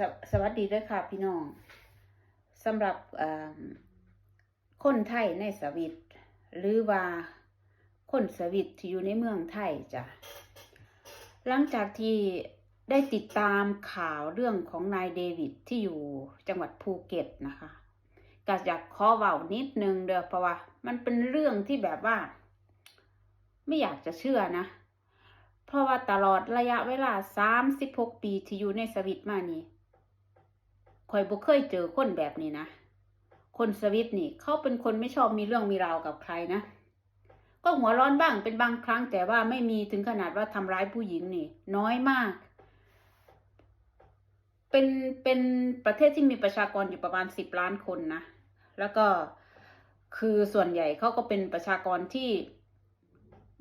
สวสวัสดีด้วยค่ะพี่น้องสำหรับคนไทยในสวิตหรือว่าคนสวิตที่อยู่ในเมืองไทยจ้ะหลังจากที่ได้ติดตามข่าวเรื่องของนายเดวิดที่อยู่จังหวัดภูเก็ตนะคะก็อยากขอเว้านิดนึงเด้อเพราะว่า มันเป็นเรื่องที่แบบว่า ไม่อยากจะเชื่อนะ เพราะว่าตลอดระยะเวลาสามสิบหกปีที่อยู่ในสวิตมานี่ ข่อยบ่เคยเจอคนแบบนี้นะ คนสวิตนี่เขาเป็นคนไม่ชอบมีเรื่องมีราวกับใครนะ ก็หัวร้อนบ้างเป็นบางครั้งแต่ว่าไม่มีถึงขนาดว่าทำร้ายผู้หญิงนี่ น้อยมาก เป็นเป็นประเทศที่มีประชากรอยู่ประมาณสิบล้านคนนะ แล้วก็คือส่วนใหญ่เขาก็เป็นประชากรที่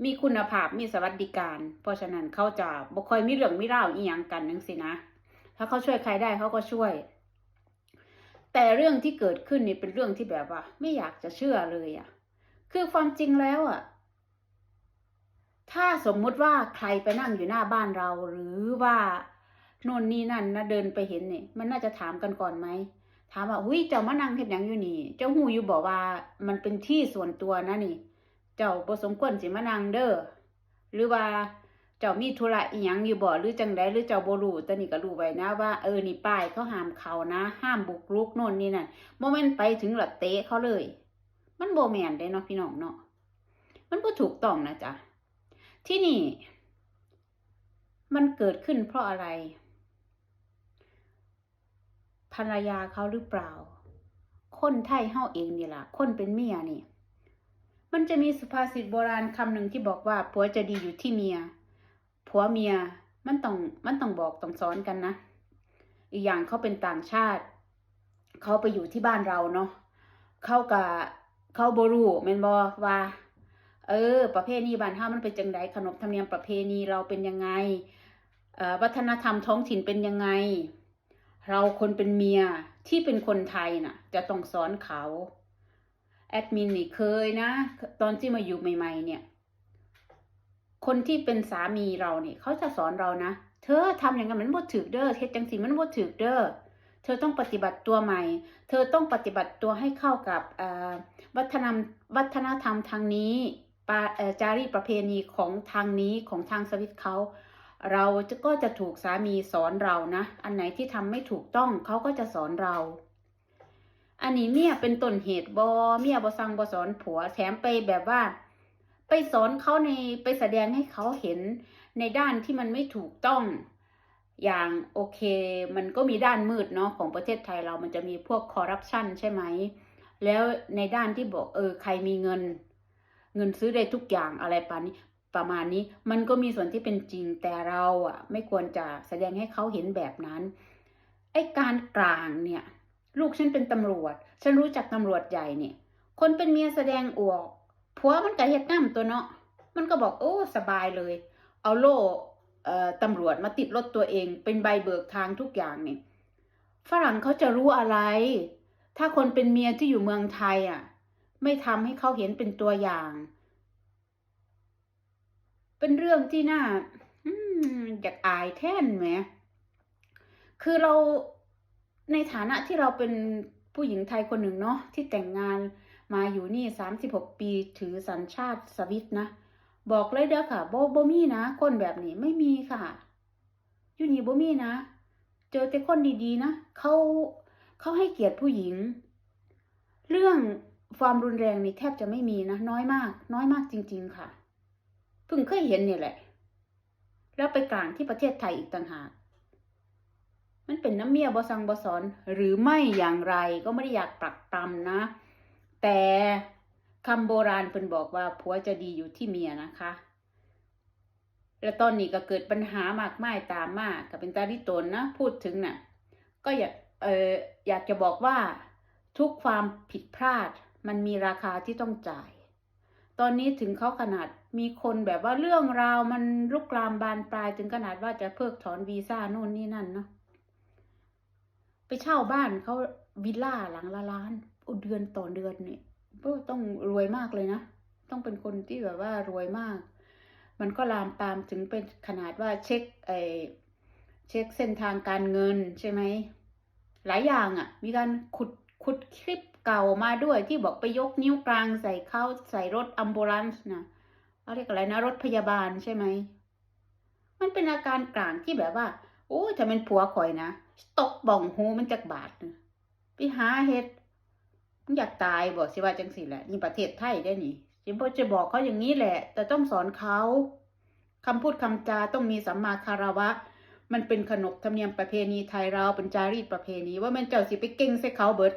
มีคุณภาพมีสวัสดิการ เพราะฉะนั้นเขาจะบ่ค่อยมีเรื่องมีราวอีหยังกันนังสินะ ถ้าเขาช่วยใครได้เขาก็ช่วย แต่เรื่องที่เกิดขึ้นนี่เป็นเรื่องที่แบบว่า ไม่อยากจะเชื่อเลยอะ่ะ คือความจริงแล้วอะ่ะ ถ้าสมมุติว่าใครไปนั่งอยู่หน้าบ้านเรา หรือว่าโน่นนี่นั่นนะเดินไปเห็นเนี่ยมันน่าจะถามกันก่อนไหมถามว่าหุ้ยเจ้ามานั่งเห็นอย่างอยู่นี่ เจ้าหูอยู่บอกว่ามันเป็นที่ส่วนตัวนะนี่ เจ้าบ่สมควรสิมานั่งเด้อหรือว่า เจ้ามีธุระอีหยังอยู่บ่หรือจังใดหรือเจ้าบ่รู้แต่นี่ก็รู้ไว้นะว่าเออนี่ป้ายเขาห้ามเขานะ ห้ามบุกรุกโน่นนี่นั่นบ่แม่นไปถึงหลัดเตะเขาเลย มันบ่แม่นเด้เนาะพี่น้องเนาะมันบ่ถูกต้องนะจ๊ะที่นี่ มันเกิดขึ้นเพราะอะไร ภรรยาเขาหรือเปล่า คนไทยเฮาเองนี่ล่ะ คนเป็นเมียนี่ มันจะมีสุภาษิตโบราณคำหนึ่งที่บอกว่าผัวจะดีอยู่ที่เมีย ผัวเมียมันต้องมันต้องบอกต้องสอนกันนะ อีกอย่างเขาเป็นต่างชาติ เขาไปอยู่ที่บ้านเราเนาะเขากับเขาบรูแมนบอว่า เออ ประเพณีบ้านเฮามันเป็นจังไดขนบธรรมเนียมประเพณีเราเป็นยังไงเอ่อวัฒนธรรมท้องถิ่นเป็นยังไง เราคนเป็นเมียที่เป็นคนไทยน่ะ จะต้องสอนเขา แอดมินนี่เคยนะ ตอนที่มาอยู่ใหม่ ๆ เนี่ย คนที่เป็นสามีเราเนี่ยเขาจะสอนเรานะ เธอทำอย่างนั้นมันบ่ถือเด้อเฮ็ดจังสีมันบ่ถือเด้อเธอต้องปฏิบัติตัวใหม่ เธอต้องปฏิบัติตัวให้เข้ากับวัฒนธรรมวัฒนธรรมทางนี้ปาจารีประเพณีของทางนี้ของทางสวิตเขาเราจะก็จะถูกสามีสอนเรานะ อันไหนที่ทำไม่ถูกต้องเขาก็จะสอนเรา อันนี้เมียเป็นต้นเหตุบอเมียบอสั่งบอสอนผัวแถมไปแบบว่า ไปสอนเขาในไปแสดงให้เขาเห็นในด้านที่มันไม่ถูกต้องอย่างโอเค มันก็มีด้านมืดเนาะของประเทศไทยเรามันจะมีพวกคอร์รัปชันใช่ไหม แล้วในด้านที่บอกเออใครมีเงิน เงินซื้อได้ทุกอย่างอะไรปานนี้ประมาณนี้ มันก็มีส่วนที่เป็นจริงแต่เราอะ ไม่ควรจะแสดงให้เขาเห็นแบบนั้นไอ้การกลางเนี่ย ลูกฉันเป็นตำรวจ ฉันรู้จักตำรวจใหญ่เนี่ย คนเป็นเมียแสดงอวก ผัวมันก็เฮ็ดน้ำตัวเนาะมันก็บอกโอ้สบายเลย เอาโล่ตำรวจมาติดรถตัวเองเป็นใบเบิกทางทุกอย่างเนี่ยฝรั่งเขาจะรู้อะไร ถ้าคนเป็นเมียที่อยู่เมืองไทยอะ ไม่ทำให้เขาเห็นเป็นตัวอย่าง เป็นเรื่องที่น่าอืมอยากอายแท่นไหมคือเราในฐานะที่เราเป็นผู้หญิงไทยคนหนึ่งเนาะที่แต่งงาน มาอยู่นี่สามสิบหกปีถือสัญชาติสวิตนะ บอกเลยเด้อค่ะโบโบมี่นะ คนแบบนี้ไม่มีค่ะยูนี่โบมี่นะ เจอแต่คนดีๆนะเขาเขาให้เกียรติผู้หญิง เรื่องความรุนแรงนี่แทบจะไม่มีนะ น้อยมาก น้อยมากจริง ๆ ค่ะเพิ่งเคยเห็นเนี่ยแหละ แล้วไปกลางที่ประเทศไทยอีกต่างหากมันเป็นน้ำเมียบอสังบอสอนหรือไม่อย่างไรก็ไม่ได้อยากปรักปรำนะ แต่คำโบราณเพิ่นบอกว่าผัวจะดีอยู่ที่เมียนะคะ แล้วตอนนี้ก็เกิดปัญหามากมายตามมากับเป็นตาดิตนนะพูดถึงน่ะ ก็อยากเอออยากจะบอกว่าทุกความผิดพลาดมันมีราคาที่ต้องจ่าย ตอนนี้ถึงเขาขนาดมีคนแบบว่าเรื่องราวมันลุกลามบานปลายถึงขนาดว่าจะเพิกถอนวีซ่าโน่นนี่นั่นเนาะไปเช่าบ้านเขาวิลล่าหลังละล้าน เดือนต่อเดือนเนี่ยก็ต้องรวยมากเลยนะ ต้องเป็นคนที่แบบว่ารวยมาก มันก็ลามปามถึงเป็นขนาดว่าเช็คไอเช็คเส้นทางการเงินใช่ไหมหลายอย่างอะ่ะ มีการขุดขุดคลิปเก่ามาด้วยที่บอกไปยกนิ้วกลางใส่เข้าใส่รถอัมบูลันส์นะเขาเรียกอะไรนะรถพยาบาลใช่ไหมมันเป็นอาการกลางที่แบบว่า โอ้ยถ้าเป็นผัวข่อยนะตกบ่องหูมันจากบาทนะไปหาเฮ็ด มึงอยากตายบอกสิว่าจังสิแหละนี่ประเทศไทยได้นี่จิมพ่อจะบอกเขาอย่างนี้แหละ แต่ต้องสอนเขาคำพูดคำจาต้องมีสัมมาคารวะ มันเป็นขนบธรรมเนียมประเพณีไทยเราเป็นจารีตประเพณี ว่ามันเจ้าสิไปเก่งใส่เขาเบิด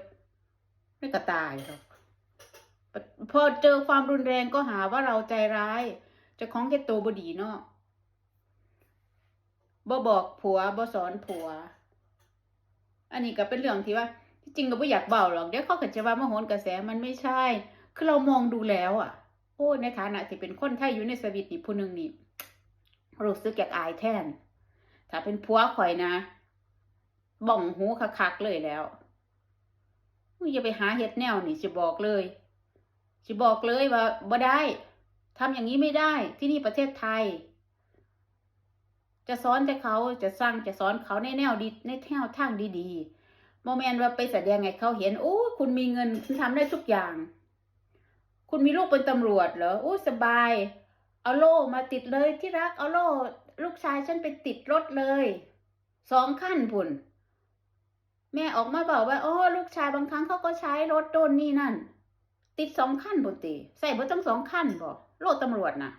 ไม่กระตายหรอกพอเจอความรุนแรงก็หาว่าเราใจร้าย จะของแค่ตัวบดีเนาะบ่บอกผัวบ่สอนผัว อันนี้ก็เป็นเรื่องที่ว่า ที่จริงก็ไม่อยากเบาหรอกเดี๋ยวเขาก็จะว่ามาโหนกระแสมันไม่ใช่ คือเรามองดูแล้วอะ โอ้ในฐานะที่เป็นคนไทยอยู่ในสวิตนี่ผู้หนึ่งนี่รู้สึกอยากอายแทน ถ้าเป็นผัวข่อยนะ บ่องหูคักๆเลยแล้วอย่าไปหาเฮ็ดแนวนี่จะบอกเลยจะบอกเลยว่าบ่ได้ทำอย่างนี้ไม่ได้ที่นี่ประเทศไทย จะสอนแต่เขาจะสร้างจะสอนเขาในแนวดีในแนวทางดีๆ โมเมนต์ว่าไปแสดงให้เขาเห็นโอ้คุณมีเงินคุณทำได้ทุกอย่าง คุณมีลูกเป็นตำรวจเหรอโอ้สบาย เอาโล่มาติดเลยที่รักเอาโล่ลูกชายฉันไปติดรถเลยสองขั้นพุ่น แม่ออกมาบอกว่าโอ้ลูกชายบางครั้งเขาก็ใช้รถโดนนี่นั่น ติดสองขั้นบุตีใส่บ่ต้องสองขั้นบอกโล่ตำรวจน่ะ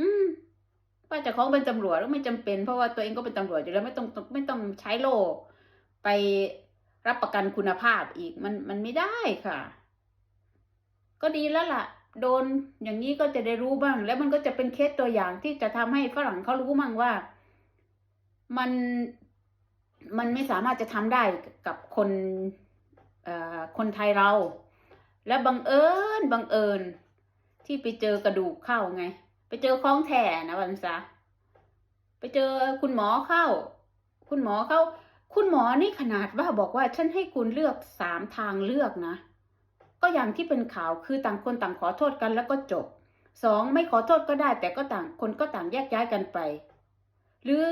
อืมว่าจะของเป็นตำรวจก็ไม่จำเป็น เพราะว่าตัวเองก็เป็นตำรวจอยู่แล้วไม่ต้องไม่ต้องใช้โล่ ไปรับประกันคุณภาพอีกมันมันไม่ได้ค่ะ ก็ดีแล้วล่ะ โดนอย่างนี้ก็จะได้รู้บ้าง แล้วมันก็จะเป็นเคสตัวอย่างที่จะทำให้ฝรั่งเขารู้มั่งว่า มันมันไม่สามารถจะทำได้กับคนคนไทยเรา แล้วบังเอิญบังเอิญที่ไปเจอกระดูกเข้าไง ไปเจอคล้องแถ่นะวันซะไปเจอคุณหมอเข้า คุณหมอเข้า คุณหมอนี่ขนาดว่าบอกว่าฉันให้คุณเลือกสามทางเลือกนะ ก็อย่างที่เป็นข่าวคือต่างคนต่างขอโทษกันแล้วก็จบสองไม่ขอโทษก็ได้ แต่ก็ต่างคนก็ต่างแยกย้ายกันไป หรือ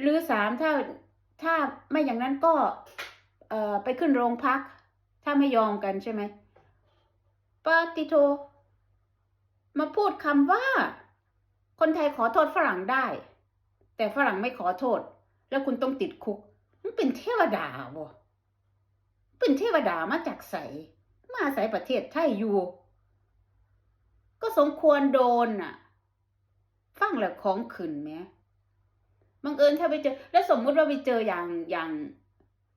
หรือสามถ้าถ้าไม่อย่างนั้นก็เอ่อไปขึ้นโรงพัก ถ้าไม่ยอมกันใช่ไหมปาติโท มาพูดคำว่า คนไทยขอโทษฝรั่งได้ แต่ฝรั่งไม่ขอโทษ แล้วคุณต้องติดคุก มันเป็นเทวดาบ่เป็นเทวดามาจากใสมาอายประเทศไทยอยู่ ก็สมควรโดนน่ะ ฟังแล้วของขึ้นไหมบังเอิญถ้าไปเจอ แล้วสมมุติว่าไปเจออย่างอย่าง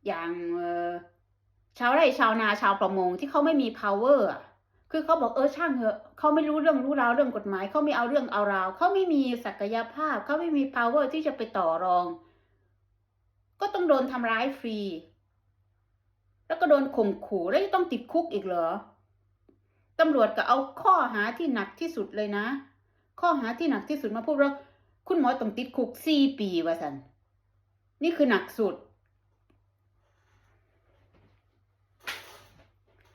อย่างเออชาวไร่ชาวนาชาวประมงที่เขาไม่มี power อะคือเขาบอกเออช่างเถอะเขาไม่รู้เรื่องรู้ราวเรื่องกฎหมายเขาไม่เอาเรื่องเอาราวเขาไม่มีศักยภาพเขาไม่มี power ที่จะไปต่อรอง ก็ต้องโดนทำร้ายฟรี แล้วก็โดนข่มขู่แล้วต้องติดคุกอีกเหรอตำรวจก็เอาข้อหาที่หนักที่สุดเลยนะ ข้อหาที่หนักที่สุดมาพูดว่าคุณหมอต้องติดคุกสี่ปีว่าสันนี่คือหนักสุด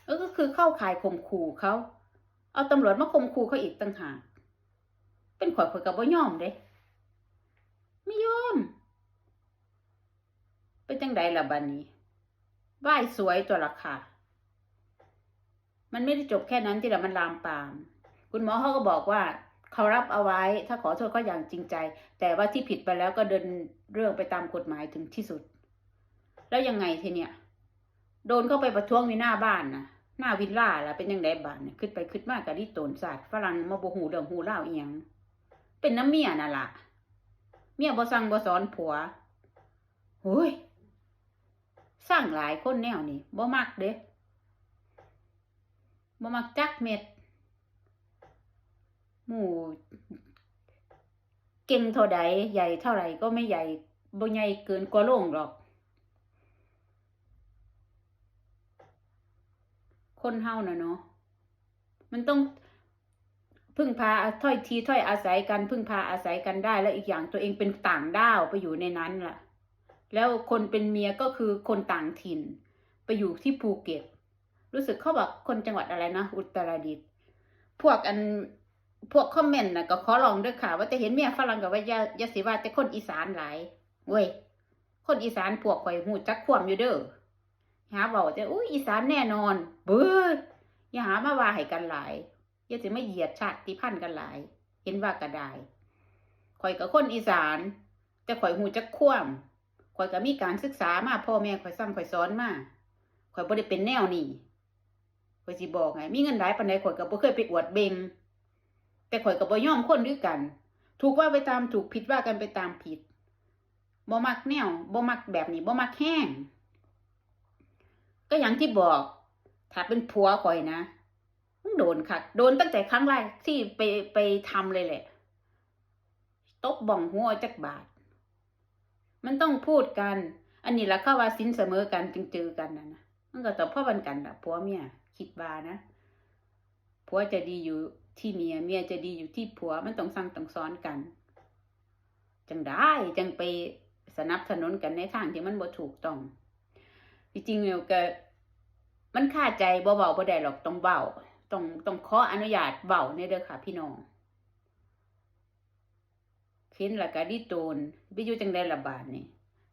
เออก็คือเข้าข่ายข่มขู่เขา เอาตำรวจมาข่มขู่เขาอีกต่างหาก เป็นข่อยข่อยกับว่ายอมเด้ ไม่ยอม เป็นจัง ใดล่ะบัดนนี้ไหว้สวยตัวละค่ะ มันไม่ได้จบแค่นั้นที่ละมันลามปาม คุณหมอเขาก็บอกว่าเขารับเอาไว้ถ้าขอโทษก็อย่างจริงใจ แต่ว่าที่ผิดไปแล้วก็เดินเรื่องไปตามกฎหมายถึงที่สุด แล้วยังไงทีเนี้ยโดนเข้าไปประท้วงในหน้าบ้านนะหน้าวิลล่าล่ะเป็นยังไงบ้านขึ้นไปขึ้นมากกับที่โตนศาสตร์ฝรั่งมาบ่หูเรื่องหูเล่าเอียง เป็นน้ำเมียน่ะล่ะเมียบ่สั่งบ่สอนผัวโอ้ย สร้างหลายคนแนวนี่บ่มักเด้บ่มักจักเม็ด หมูเก่งเท่าใดใหญ่เท่าไหร่ก็ไม่ใหญ่บ่ใหญ่เกินกว่าโล่งหรอก คนเฮาน่ะเนาะมันต้องพึ่งพาถ้อยทีถ้อยอาศัยกัน พึ่งพาอาศัยกันได้ แล้วอีกอย่างตัวเองเป็นต่างด้าวไปอยู่ในนั้นล่ะ แล้วคนเป็นเมียก็คือคนต่างถิ่น ไปอยู่ที่ภูเก็ต รู้สึกเขาบอกคนจังหวัดอะไรนะ อุตรดิตถ์พวกอันพวกคอมเมนต์นะก็ขอลองด้วยค่ะ ว่าจะเห็นเมียฝรั่งกับว่ายายาสิว่าแต่คนอีสานหลายเว้ยคนอีสานพวกข่อยหูจักควมอยู่เด้อหาเว้าแต่อุ้ยอีสานแน่นอน เบ้ออย่าหามาว่าให้กันหลายอย่าสิมาเหยียดชาติพันธุ์กันหลาย เห็นว่าก็ได้ข่อยกับคนอีสาน แต่ข่อยหูจักควม ข่อยก็มีการศึกษามาพ่อแม่ข่อยสั่งข่อยสอนมาข่อยบ่ได้เป็นแนวนี้ข่อยสิบอกไงมีเงินหลายปานใดข่อยก็บ่เคยไปอวดเบงแต่ข่อยก็บ่ยอมคนด้วยกัน ถูกว่าไปตามถูกผิดว่ากันไปตามผิดบ่มักแนวบ่มักแบบนี้บ่มักแห้ง ก็อย่างที่บอก ถ้าเป็นผัวข่อยนะมึงโดนค่ะโดนตั้งแต่ครั้งแรกที่ไปไปทำเลยแหละตบบ่องหัวจักบาท มันต้องพูดกัน อันนี้ละเข้าว่าสินเสมอกันจึงเจอกันนะนะมันก็ต้องพ่อบันกันละผัวเมียคิดบานะผัวจะดีอยู่ที่เมียเมียจะดีอยู่ที่ผัวมันต้องสั่งต้องสอนกัน จังได้จังไปสนับสนุนกันในทางที่มันบ่ถูกต้องจริงๆแล้วก็มันคาใจบ่เบาบ่ได้หรอกต้องเบาต้องต้องขออนุญาตเบาเนี่ยเด้อค่ะพี่น้อง เห็นละก็ดิโตนไปอยู่จังได้ละบาดนี่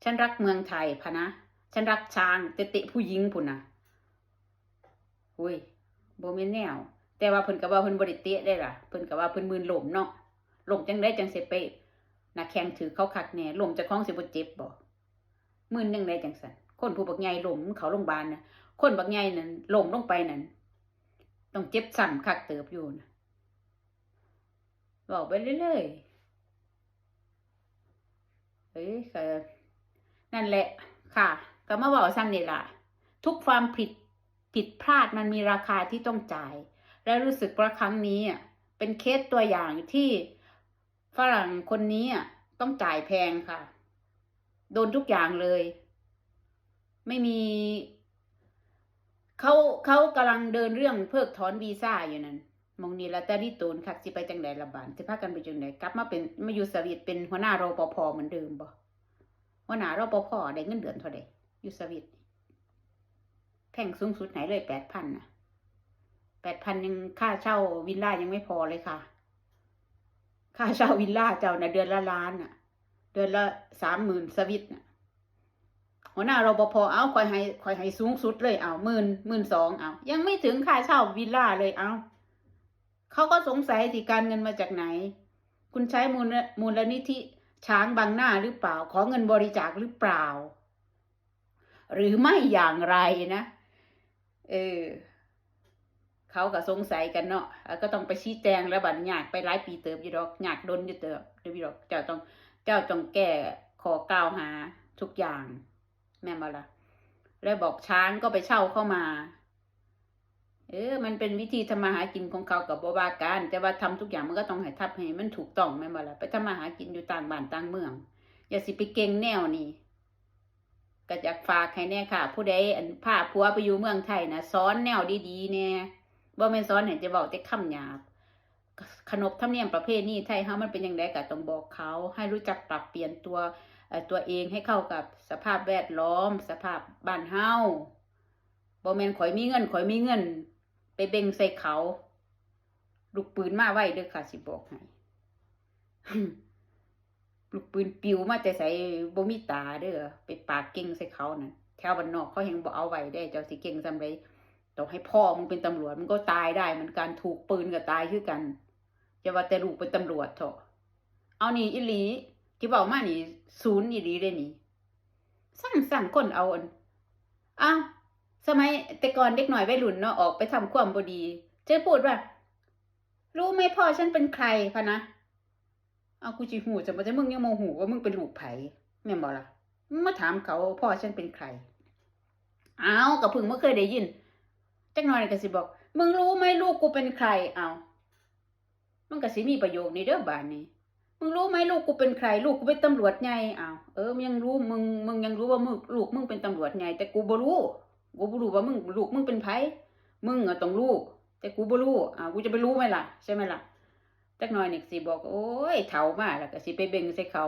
ฉันรักเมืองไทยพะนะ ฉันรักช้างแต่เตะผู้หญิงพุ่นนะอุ้ยบ่แม่นแนว แต่ว่าเพิ่นก็ว่าเพิ่นบ่ได้เตะได้ล่ะเพิ่นก็ว่าเพิ่นมืนหล่มเนาะหล่มจังได้จังสิไปนักแข่งถือเขาคักแน่หล่มจะคล้องสิบเจ็บบ่มืนจังได้จังซั่นคนผู้บักใหญ่หล่มเขาโรงพยาบาลน่ะคนบักใหญ่นั่นหล่มลงไปนั่นต้องเจ็บซ้ำคักเติบอยู่นะบอกไปเรื่อยๆ เฮ้ยก็นั่นแหละค่ะ ก็มาบอกซ้ำนี่ล่ะ ทุกความผิดผิดพลาดมันมีราคาที่ต้องจ่าย และรู้สึกว่าครั้งนี้อะเป็นเคสตัวอย่างที่ฝรั่งคนนี้อะต้องจ่ายแพงค่ะ โดนทุกอย่างเลย ไม่มีเขาเขากำลังเดินเรื่องเพิกถอนวีซ่าอยู่นั่น มองนี่ละแต่ดิโตนคักสิไปจังไดละบานสิพากันไปจังไดกลับมาเป็นมาอยู่สวิตเป็นหัวหน้ารปภเหมือนเดิมบ่หัวหน้ารปภได้เงินเดือนเท่าใดอยู่สวิตแท่งสูงสุดไหนเลยแปดพันนะแปดพันยังค่าเช่าวิลล่ายังไม่พอเลยค่ะ ค่าเช่าวิลล่าเจ้าน่ะเดือนละล้านน่ะ เดือนละสามหมื่นสวิตน่ะหัวหน้ารปภเอาคอยให้คอยให้สูงสุดเลยเอาหมื่นหมื่นสองเอายังไม่ถึงค่าเช่าวิลล่าเลยเอา เขาก็สงสัยสิการเงินมาจากไหน คุณใช้มูลมูลนิธิช้างบางหน้าหรือเปล่า ขอเงินบริจาคหรือเปล่า หรือไม่อย่างไรนะ เออเขาก็สงสัยกันเนาะก็ต้องไปชี้แจงแล้วบัดยากไปหลายปีเติบอยู่ดอกยากดนอยู่เติบอยู่ดอกเจ้าต้องเจ้าต้องแก้ขอกล่าวหาทุกอย่าง แม่นบ่ละแล้วบอกช้างก็ไปเช่าเข้ามา เออ มันเป็นวิธีทำมาหากินของเขากับบวาการ แต่ว่าทำทุกอย่างมันก็ต้องให้ทับให้มันถูกต้องแม่นบ่ละไปทำมาหากินอยู่ต่างบ้านต่างเมือง อย่าสิไปเก่งแนวนี้ก็อยากฝากให้แน่ค่ะ ผู้ใดอันพาผัวไปอยู่เมืองไทยนะสอนแนวดีๆแน่บ่แม่นสอนให้จะเว้าแต่คำหยาบขนบธรรมเนียมประเพณีไทยเฮามันเป็นอย่างไรก็ต้องบอกเขา ให้รู้จักปรับเปลี่ยนตัวตัวเองให้เข้ากับสภาพแวดล้อม สภาพบ้านเฮาบ่แม่นข่อยมีเงินข่อยมีเงิน ไปเบ่งใส่เขา ลูกปืนมาไว้เด้อค่ะ สิบอกให้ลูกปืนปิวมาแต่ใส่บ่มีตาเด้อไปปากเก่งใส่เขานั่นแถวบ้านนอกเขายังบ่เอาไว้ได้ เจ้าสิเก่งซำใดต้องให้พ่อมึงเป็นตำรวจมันก็ตายได้มือนกันถูกปืนก็ตายคือกันจะว่าแต่ลูกเป็นตำรวจเถอะเอานี่อีหลีที่บอกมานี่ ศูนย์อีหลีเลยนี่สร้างสร้างคนเอาอันอ้าว สมัยแต่ก่อนเด็กหน่อยวัยรุ่นเนาะออกไปทำความบดีเจ๊พูดว่า รู้ไหมพ่อฉันเป็นใครพะนะเอากูจิหูจะมาจะมึงยังโมโหว่ามึงเป็นลูกไผ่แม่บอกล่ะมาถามเขาพ่อฉันเป็นใครอ้าวกับพึ่งไม่เคยได้ยินจักหน่อยก็สิบอก มึงรู้ไหมลูกกูเป็นใคร เอามันก็สิมีประโยคนี้เด้อบานนี้มึงรู้ไหมลูกกูเป็นใคร ลูกกูเป็นตำรวจไงอ้าวเออมึงยังรู้มึงมึงยังรู้ว่ามึงลูกมึงเป็นตำรวจไงแต่กูบ่รู้ กูบ่รู้ว่ามึงลูกมึงเป็นไผมึงอะต้องรู้แต่กูบ่รู้อ้ากูจะไปรู้ไหมล่ะใช่ไหมล่ะจักหน่อยนี่สิบอกโอ้ยเฒ่ามาแล้วก็สิไปเบ่งใส่เขา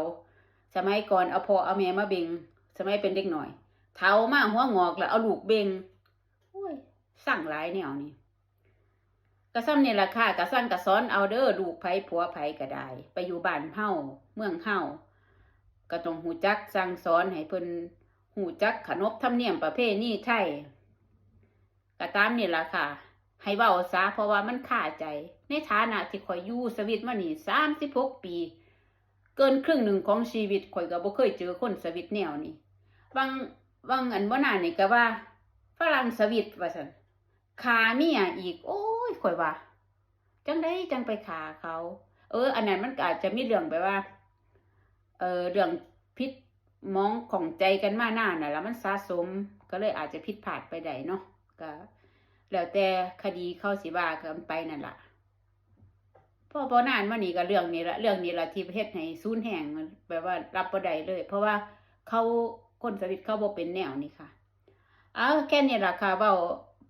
สมัยก่อนเอาพ่อเอาแม่มาเบ่งสมัยเป็นเด็กหน่อยเฒ่ามาหัวงอกแล้วเอาลูกเบ่งโอ้ยสั่งหลายแนวนี่กระซ้ำเนี่ยราคากระสั่งกระซ้อนเอาเด้อลูกไผผัวไผก็ได้ ไปอยู่บ้านเฮาเมืองเฮาก็ต้องหูจักสั่งสอนให้เพิ่น หูจักขนบธรรมเนียมประเพณีไทยก็ตามนี่ล่ะค่ะ ให้เว้าซะเพราะว่ามันคาใจ ในฐานะที่ข่อยอยู่สวิตมานี่36ปี เกินครึ่งหนึ่งของชีวิตข่อยก็บ่เคยเจอคนสวิตแนวนี้บางบางอันบ่นานนี่ก็ว่าฝรั่งสวิตว่าซั่นขาเมียอีก โอ้ยข่อยว่าจังได้จังไปขาเขา เออ อันนั้นมันอาจจะมีเรื่องแบบว่า เออเรื่องพิษ มองของใจกันมาหน้านน่ะแล้วมันสะสมก็เลยอาจจะผิดพลาดไปได้เนาะก็แล้วแต่คดีเข้าสิว่ากันไปนั่นล่ะพอพอนานมานี่ก็เรื่องนี้ละเรื่องนี้ละที่ประเทศให้สูญแห่งมันแบบว่ารับบ่ไดเลย เพราะว่าเขาคนสวิตเขาบ่เป็นแนวนี่ค่ะเอาแค่นี้ละค่ะเว้า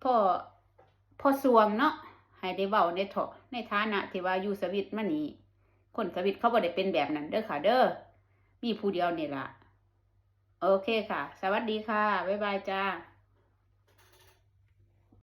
พ่อพ่อสวงเนาะให้ได้เว้าในเถาะในฐานะที่ว่าอยู่สวิตมานี่คนสวิตเขาบ่ได้เป็นแบบนั้นเด้อค่ะ เด้อมีผู้เดียวนี่ล่ะ โอเคค่ะ สวัสดีค่ะ บ๊ายบายจ้า